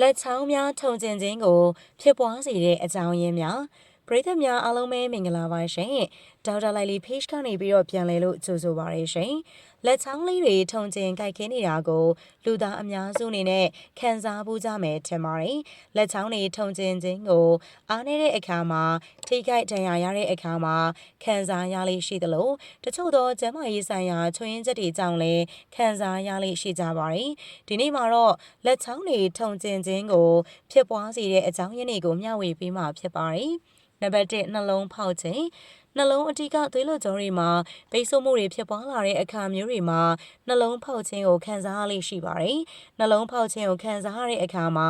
လက်ချောင်းများထုံကျင်ခြင်းကိုဖြစ်ပွားစေတဲ့အကြောင်းရင်းများပရိသတ်များအားလုံးပဲမင်္ဂလာပါရှင်ဒေါက်တာလိုက်လီ page ကနေပြီးတော့ပြန်လည်လို့ကြိုဆိုပါရရှင် လက်ချောင်းလေးတွေထုံကျင်ကြိုက်ခင်းနေတာကိုလူသားအများစုအနေနဲ့ခံစားဖို့ကြမယ်ထင်ပါတယ်လက်ချောင်းတွေထုံကျင်ခြင်းကိုအားနေတဲ့အခါမှာထိခိုက်ဒဏ်ရာရတဲ့အခါမှာခံစားရလိမ့်ရှိသလိုတချို့သောကျန်းမာရေးဆိုင်ရာချွင်းချက်တွေကြောင့်လည်းခံစားရလိမ့်ရှိကြပါတယ်ဒီနေ့မှာတော့လက်ချောင်းတွေထုံကျင်ခြင်းကိုဖြစ်ပွားစေတဲ့အကြောင်းရင်းတွေကိုမျှဝေပေးမှာဖြစ်ပါတယ်နံပါတ်1နှလုံးဖောက်ခြင်း နှလုံးအဓိကသွေးလွှတ်ကြောတွေမှာပိတ်ဆို့မှုတွေဖြစ်ပွားလာတဲ့အခါမျိုးတွေမှာနှလုံးဖောက်ခြင်းကိုခံစားရလိမ့်ရှိပါတယ်။နှလုံးဖောက်ခြင်းကိုခံစားရတဲ့အခါမှာ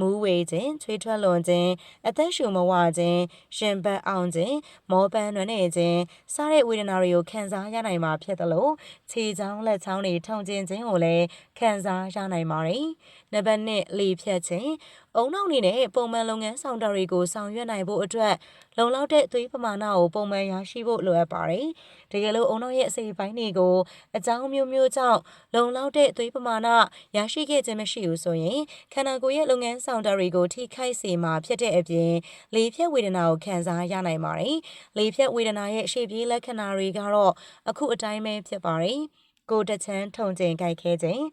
မူးဝေခြင်း၊ချွေးထွက်လွန်ခြင်း၊အသက်ရှူမဝခြင်း၊ရှင်ဘတ်အောင်ခြင်း၊မောပန်းနွမ်းနယ်ခြင်းစတဲ့ဝေဒနာတွေကိုခံစားရနိုင်မှာဖြစ်သလိုခြေချောင်းလက်ချောင်းတွေထုံကျင်ခြင်းကိုလည်းခံစားရနိုင်ပါတယ်။နံပါတ်1လေဖြတ်ခြင်း အုံနောက်အနေနဲ့ပုံမှန်လုပ်ငန်းဆောင်တာတွေကိုဆောင်ရွက်နိုင်ဖို့အတွက်လုံလောက်တဲ့သွေးပမာဏကိုပုံမှန်ရရှိဖို့လိုအပ်ပါတယ်။တကယ်လို့အုံနောက်ရဲ့အစိပ်ပိုင်းတွေကိုအကြောင်းမျိုးမျိုးကြောင့်လုံလောက်တဲ့သွေးပမာဏရရှိခဲ့ခြင်းမရှိဘူးဆိုရင်ခန္ဓာကိုယ်ရဲ့လုပ်ငန်းဆောင်တာတွေကိုထိခိုက်စေမှာဖြစ်တဲ့အပြင်လေဖြတ်ဝေဒနာကိုခံစားရနိုင်ပါတယ်။လေဖြတ်ဝေဒနာရဲ့ရှေ့ပြေးလက္ခဏာတွေကတော့အခုအတိုင်းပဲဖြစ်ပါတယ်။ကိုယ်တချမ်းထုံကျင်ကြိုက်ခဲခြင်း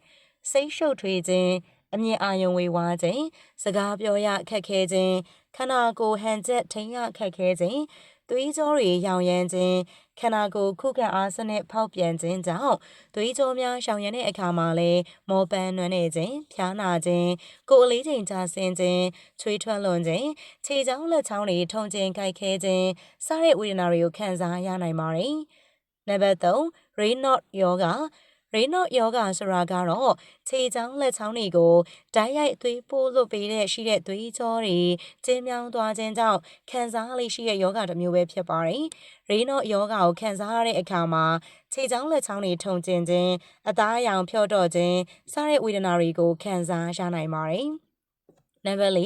စိတ်ရှုပ်ထွေးခြင်း အမြင့်အာယုံဝေဝါးခြင်းစကားပြောရခက်ခဲခြင်းခန္ဓာကိုယ်ဟန်ချက်ထိန်ရခက်ခဲခြင်းသွေးကြောတွေရောင်ရမ်းခြင်းခန္ဓာကိုယ်ခုခံအားစနစ်ဖောက်ပြန်ခြင်းကြောင့်သွေးကြောများရှောင်ရမ်းတဲ့အခါမှာလည်းမောပန်းနွမ်းနေခြင်းဖျားနာခြင်းကိုယ်အလေးချိန်ကျဆင်းခြင်းချွေးထွက်လွန်ခြင်းခြေချောင်းလက်ချောင်းတွေထုံခြင်းကြိုက်ခဲခြင်းစတဲ့ဝေဒနာတွေကိုခံစားရနိုင်ပါတယ်နံပါတ်3 Raynaud yoga ရိနော့ယောဂဆိုတာကတော့ခြေချောင်းလက်ချောင်းတွေကိုဓာတ်ရိုက်သွေးပိုးလွတ်ပေးတဲ့ရှိတဲ့သွေးကြောတွေကျင်းမြောင်းသွားခြင်းကြောင့်ခံစားလေးရှိတဲ့ယောဂတစ်မျိုးပဲဖြစ်ပါတယ်။ရိနော့ယောဂကိုခံစားရတဲ့အခါမှာခြေချောင်းလက်ချောင်းတွေထုံကျင်ခြင်းအသားအရောင်ဖြော့တော့ခြင်းစတဲ့ဝေဒနာတွေကိုခံစားရနိုင်ပါတယ်။ နံပါတ်၄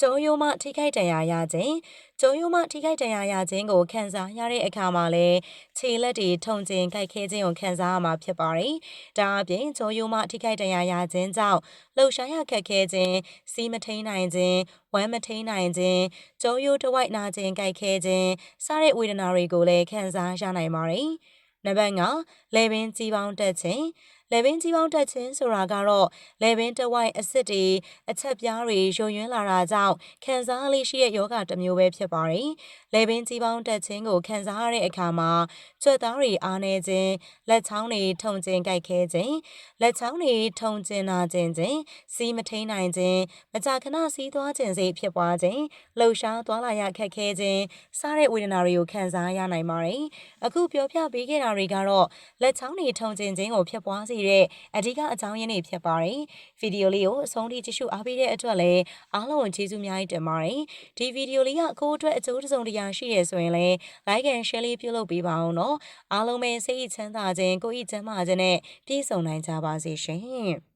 ကျုံယိုမှထိခိုက်ဒဏ်ရာရခြင်းကျုံယိုမှထိခိုက်ဒဏ်ရာရခြင်းကိုခံစားရတဲ့အခါမှာလည်းခြေလက်တွေထုံကျင်ကြိုက်ခဲခြင်းကိုခံစားရမှာဖြစ်ပါတယ်။ဒါအပြင်ကျုံယိုမှထိခိုက်ဒဏ်ရာရခြင်းကြောင့်လှုပ်ရှားရခက်ခဲခြင်းစီးမထိန်နိုင်ခြင်းဝမ်းမထိန်နိုင်ခြင်းကျုံယိုတဝိုက်နာခြင်းကြိုက်ခဲခြင်းစတဲ့ဝေဒနာတွေကိုလည်းခံစားရနိုင်ပါတယ်။နံပါတ်5လေပင်ကြီးပေါင်းတက်ခြင်း လေပင်ကြီးပေါင်းတက်ခြင်းဆိုတာကတော့လေပင်တဝိုက်အဆစ်တွေအချက်ပြားတွေယုံယွင်းလာတာကြောင့်ခံစားလေးရှိတဲ့ယောဂတစ်မျိုးပဲဖြစ်ပါတယ်။လေပင်ကြီးပေါင်းတက်ခြင်းကိုခံစားရတဲ့အခါမှာကြွက်သားတွေအားနေခြင်းလက်ချောင်းတွေထုံကျင်ကြိုက်ခဲခြင်းလက်ချောင်းတွေထုံကျင်နာခြင်းခြင်းစီးမထိန်နိုင်ခြင်းမကြာခဏစီးသွားခြင်းစိတ်ဖြစ်ပွားခြင်းလှုပ်ရှားသွားလာရခက်ခဲခြင်းစတဲ့ဝေဒနာတွေကိုခံစားရနိုင်ပါတယ်။အခုပြောပြပေးခဲ့တာတွေကတော့လက်ချောင်းတွေထုံကျင်ခြင်းကိုဖြစ်ပွားစေတဲ့အဓိကအကြောင်းရင်းတွေဖြစ်ပါတယ်။ဗီဒီယိုလေးကိုအဆုံးထိကြည့်ရှုအားပေးတဲ့အတွက်လည်းအားလုံးကိုကျေးဇူးများတင်ပါတယ်။ဒီဗီဒီယိုလေးကကိုယ့်အတွက်အကျိုးတစုံတရာရှိရဆိုရင်လည်း like and share လေးပြုလုပ်ပေးပါအောင်နော်။အားလုံးပဲစိတ်ချမ်းသာခြင်းကိုယ်ဤချမ်းသာခြင်းနဲ့ပြည့်စုံနိုင်ကြပါစေရှင်။